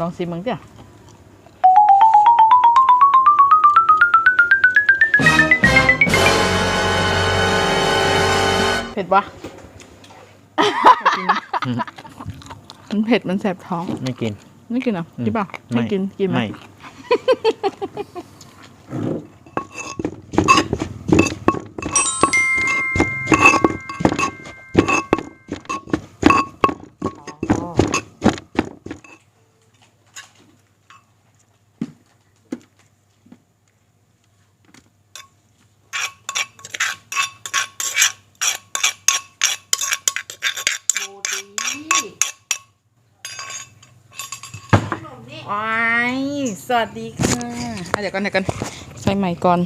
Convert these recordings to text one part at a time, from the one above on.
ลองชิมมึงจ้ะเผ็ดปะมันเผ็ดมันแสบท้อง ไม่กิน ไม่กินเหรอะอืมกินเปล่าไม่กินกินไหม ไม่ สวัสดีค่ะอะเดี๋ยวก่อนเดี๋ยวก่อนใส่ใหม่ก่อน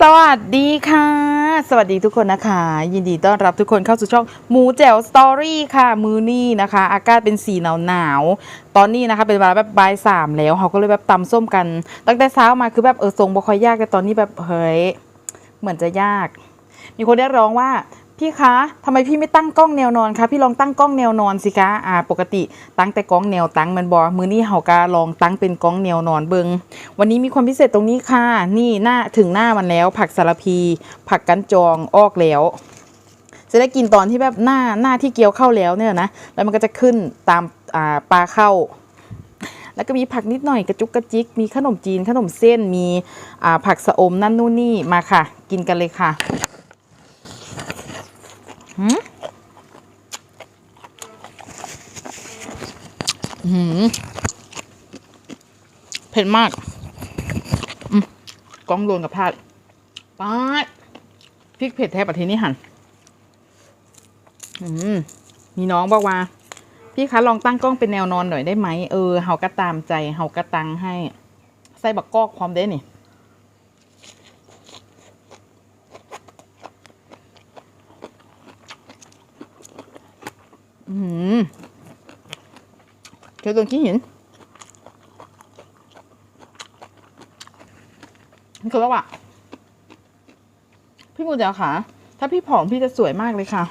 สวัสดีค่ะ สวัสดีทุกคนนะคะ ยินดีต้อนรับทุกคนเข้าสู่ช่องหมูแจ๋วสตอรี่ค่ะ มือนี่นะคะ อากาศเป็นสีหนาวหนาวๆตอนนี้นะคะเป็นเวลาแบบบ่ายสามแล้วเขาก็เลยแบบตำส้มกัน ตั้งแต่เช้ามาคือแบบเออทรงบ่ค่อยยากแต่ตอนนี้แบบเฮ้ยเหมือนจะยาก มีคนเรียกร้องว่า พี่คะทำไมพี่ไม่ตั้งกล้องแนวนอนคะพี่ลองตั้งกล้องแนวนอนสิคะอ่า ปกติตั้งแต่กล้องแนวตั้งมันบอมือนี้เฮากาลองตั้งเป็นกล้องแนวนอนเบิงวันนี้มีความพิเศษตรงนี้ค่ะ นี่หน้าถึงหน้ามันแล้ว ผักสารพี ผักกันจองออกแล้ว จะได้กินตอนที่แบบหน้าหน้าที่เกี่ยวเข้าแล้วเนี่ยนะแล้วมันก็จะขึ้นตามอ่าปลาเข้า แล้วก็มีผักนิดหน่อยกระจุกกระจิก มีขนมจีนขนมเส้นมีอ่าผักสะอมนั่นนู่นนี่มาค่ะ กินกันเลยค่ะ หืมหืมเผ็ดมากกล้องโดนกับพลาดป้าดพริกเผ็ดแท้ประเทศนี้หันมมีน้องบอกว่า พี่คะลองตั้งกล้องเป็นแนวนอนหน่อยได้ไหมเออเฮาก็ตามใจเฮาก็ตังให้ ใส่บักกอกพร้อมได้นี่ เจอตัวกี้หินนี่คือวอะพี่งูจ๋าค่ะ ถ้าพี่ผอมพี่จะสวยมากเลยค่ะ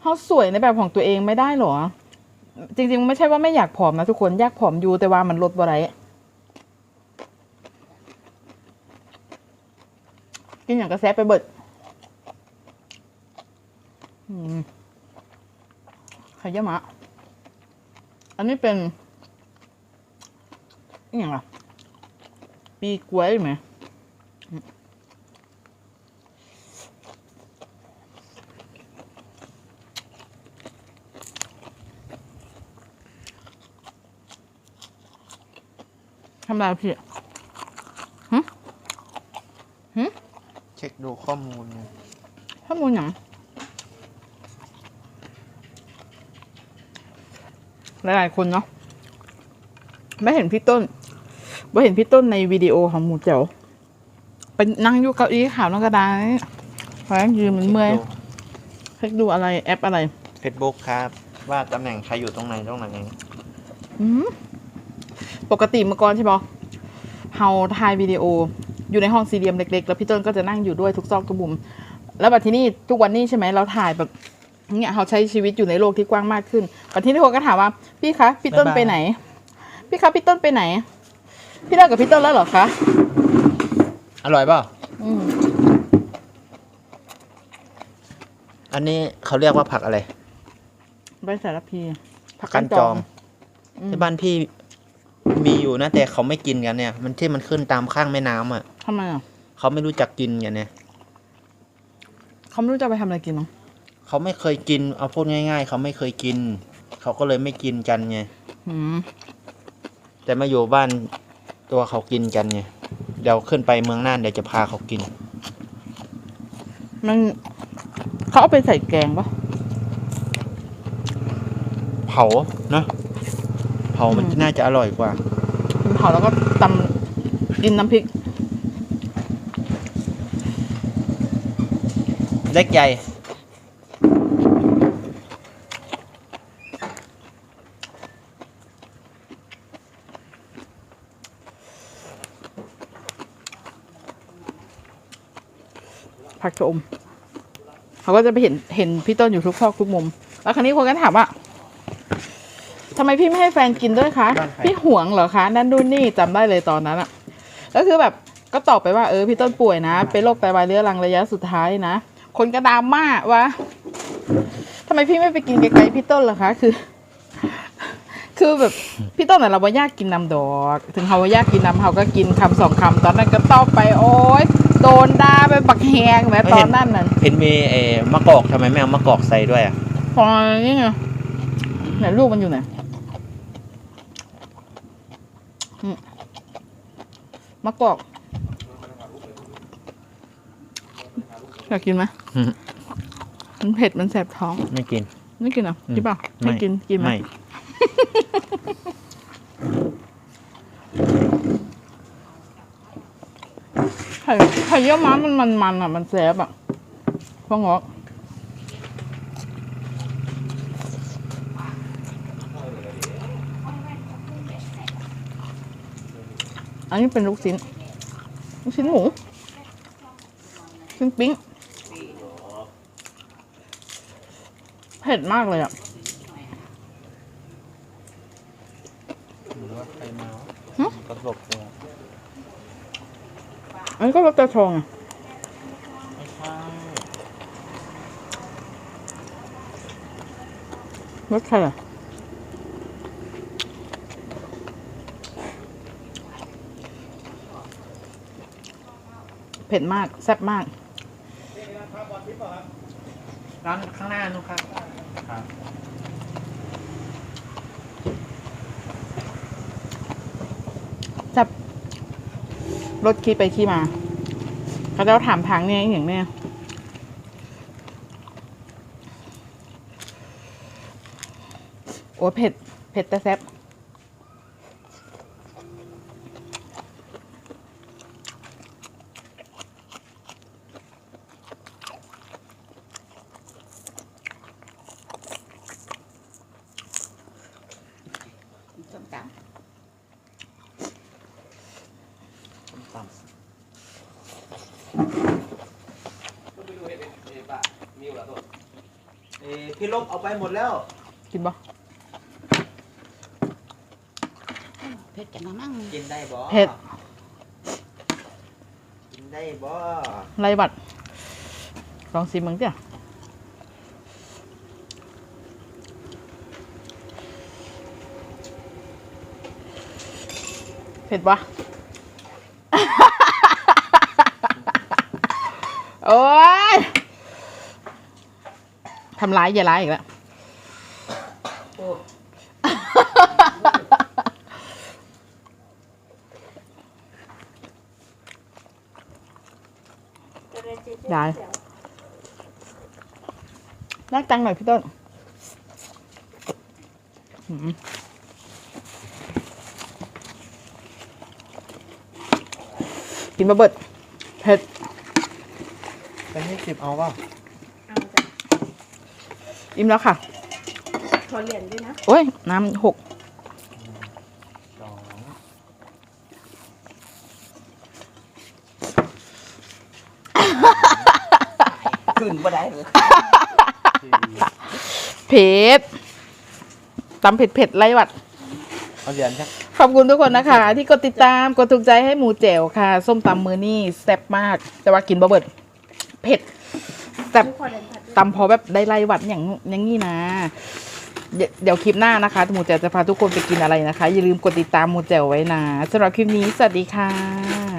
เขาสวยในแบบของตัวเองไม่ได้หรอ จริง ๆ ไม่ใช่ว่าไม่อยากผอมนะทุกคนอยากผอมอยู่แต่ว่ามันลดบ่ได้กินอย่างกระแซะไปเบิด อืม ยี่ยวมะ อันนี้เป็นอหย่างอะปีกล้วยไหมทำอะไรพี่เช็คดูข้อมูลไงข้อมูลอย่าง หลายๆคนเนาะไม่เห็นพี่ต้นไม่เห็นพี่ต้นในวิดีโอของหมูเจ๋วไปนั่งอยู่เก้าอี้ขาวนั่งกระดานพอยืนมันเมื่อยเช็คดูอะไรแอปอะไรเฟซบุ๊กครับ ว่าตำแหน่งใครอยู่ตรงไหนตรงไหนอืมปกติเมื่อก่อนใช่ปะเฮาถ่ายวิดีโอ อยู่ในห้องสี่เหลี่ยมเล็กๆ แล้วพี่ต้นก็จะนั่งอยู่ด้วยทุกซอกทุกมุม แล้วแบบที่นี่ทุกวันนี้ใช่ไหมเราถ่ายแบบ เนี่ยเขาใช้ชีวิตอยู่ในโลกที่กว้างมากขึ้นวันที่ทุกคนก็ถามว่า พี่คะพี่ต้นไปไหน พี่คะพี่ต้นไปไหน พี่เลิกกับพี่ต้นแล้วเหรอคะ อร่อยเปล่าอืมอันนี้เขาเรียกว่าผักอะไร ใบสารพีผักกันจองอืมที่บ้านพี่มีอยู่นะแต่เขาไม่กินกันเนี่ย มันที่มันขึ้นตามข้างแม่น้ำอะทำไมอะเขาไม่รู้จักกินกันเนี่ย เขาไม่รู้จะเอาไปทำอะไรกินเนาะ เขาไม่เคยกิน เอาพูดง่าย ๆ เขาไม่เคยกิน เขาก็เลยไม่กินกันไงอืมแต่มาอยู่บ้านตัวเขากินกันไงเดี๋ยวขึ้นไปเมืองน่านเดี๋ยวจะพาเขากิน มันเขาเอาไปใส่แกงปะ เผาเนอะเผามันอืม น่าจะอร่อยกว่า เผาแล้วก็ตำกินน้ำพริก เล็กใหญ่ ผักชะอมเขาก็จะไปเห็นเห็นพี่ต้นอยู่ทุกซอกทุกมุม แล้วคราวนี้คนก็ถามว่าทำไมพี่ไม่ให้แฟนกินด้วยคะบ้านใครพี่ห่วงเหรอคะ นั่นนู่นนี่จำได้เลยตอนนั้นอะก็คือแบบก็ตอบไปว่าเออพี่ต้นป่วยนะ เป็นโรคไตวายเรื้อรังระยะสุดท้ายนะ คนก็ดราม่าว่าทำไมพี่ไม่ไปกินไกลๆพี่ต้นล่ะคะ คือ คือแบบพี่ต้นน่ะเราบ่ยากกินน้ำดอก ถึงเขาว่าอยากกินน้ำเขาก็กินคำสองคำตอนนั้นก็ตอบไปโอ๊ยโดนด่าไปบักแหงแหมตอนนั้นน่ะเห็นมีเออมะกอกทำไมไม่เอามะกอกใส่ด้วยอะพอนี่ไงไหนลูกมันอยู่ไหนอืมมะกอกอยากกินไหมอืมมันเผ็ดมันแสบท้อง ไม่กิน ไม่กินเหรออืมกินเปล่าไม่กินกินไหม ไม่ไข่ไข่เยี่ยวม้ามันมันมันอะ มันแสบอะพ่องอกอันนี้เป็นลูกชิ้น ลูกชิ้นหมูชิ้นปิ้ง เผ็ดมากเลยอะ หึกระสบเลยอันนี้ก็รสกระชงอะไม่ใช่รสใครอะเผ็ดมาก แซ่บมาก ร้านข้างหน้านู้นครับครับ แซ่บ รถขี่ไปขี่มาเขาจะถามทางเนี่ยอย่างเนี้ยโอ้เผ็ด เผ็ดแต่แซ่บส้มตำ ส้มตำ เอ้ พี่ลบเอาไปหมดแล้ว กินบ่เผ็ดจังนะมั่งกินได้บ่เผ็ด กินได้บ่ไรบัดลองซิมมึงเดี๋ยวเผ็ดปะโอ้ย ทำร้ายอย่าร้ายอีกแล้วได้น่าจังหน่อยพี่ต้นหืมกินบะเบิดเผ็ดเป็นยี่สิบเอาเปล่า อิ่มแล้วค่ะขอเหรียญด้วยนะ โอ้ยน้ำหกสองขึ้นบ่ได้เลยสี่เผ็ดตำเผ็ดเผ็ดๆไรหวัด เอาเหรียญชักขอบคุณทุกคนนะคะ ที่กดติดตามกดถูกใจให้หมูแจ๋วค่ะ ส้มตำมือนี่แซ่บมาก แต่ว่ากินบะเบิดเผ็ดแซ่บขอเหรียญผัดด้วย ตำพอแบบได้ไล่วัดอย่างอย่างนี้นะ เดี๋ยวคลิปหน้านะคะหมูแจ๋วจะพาทุกคนไปกินอะไรนะคะ อย่าลืมกดติดตามหมูแจ๋วไว้นะสำหรับคลิปนี้สวัสดีค่ะ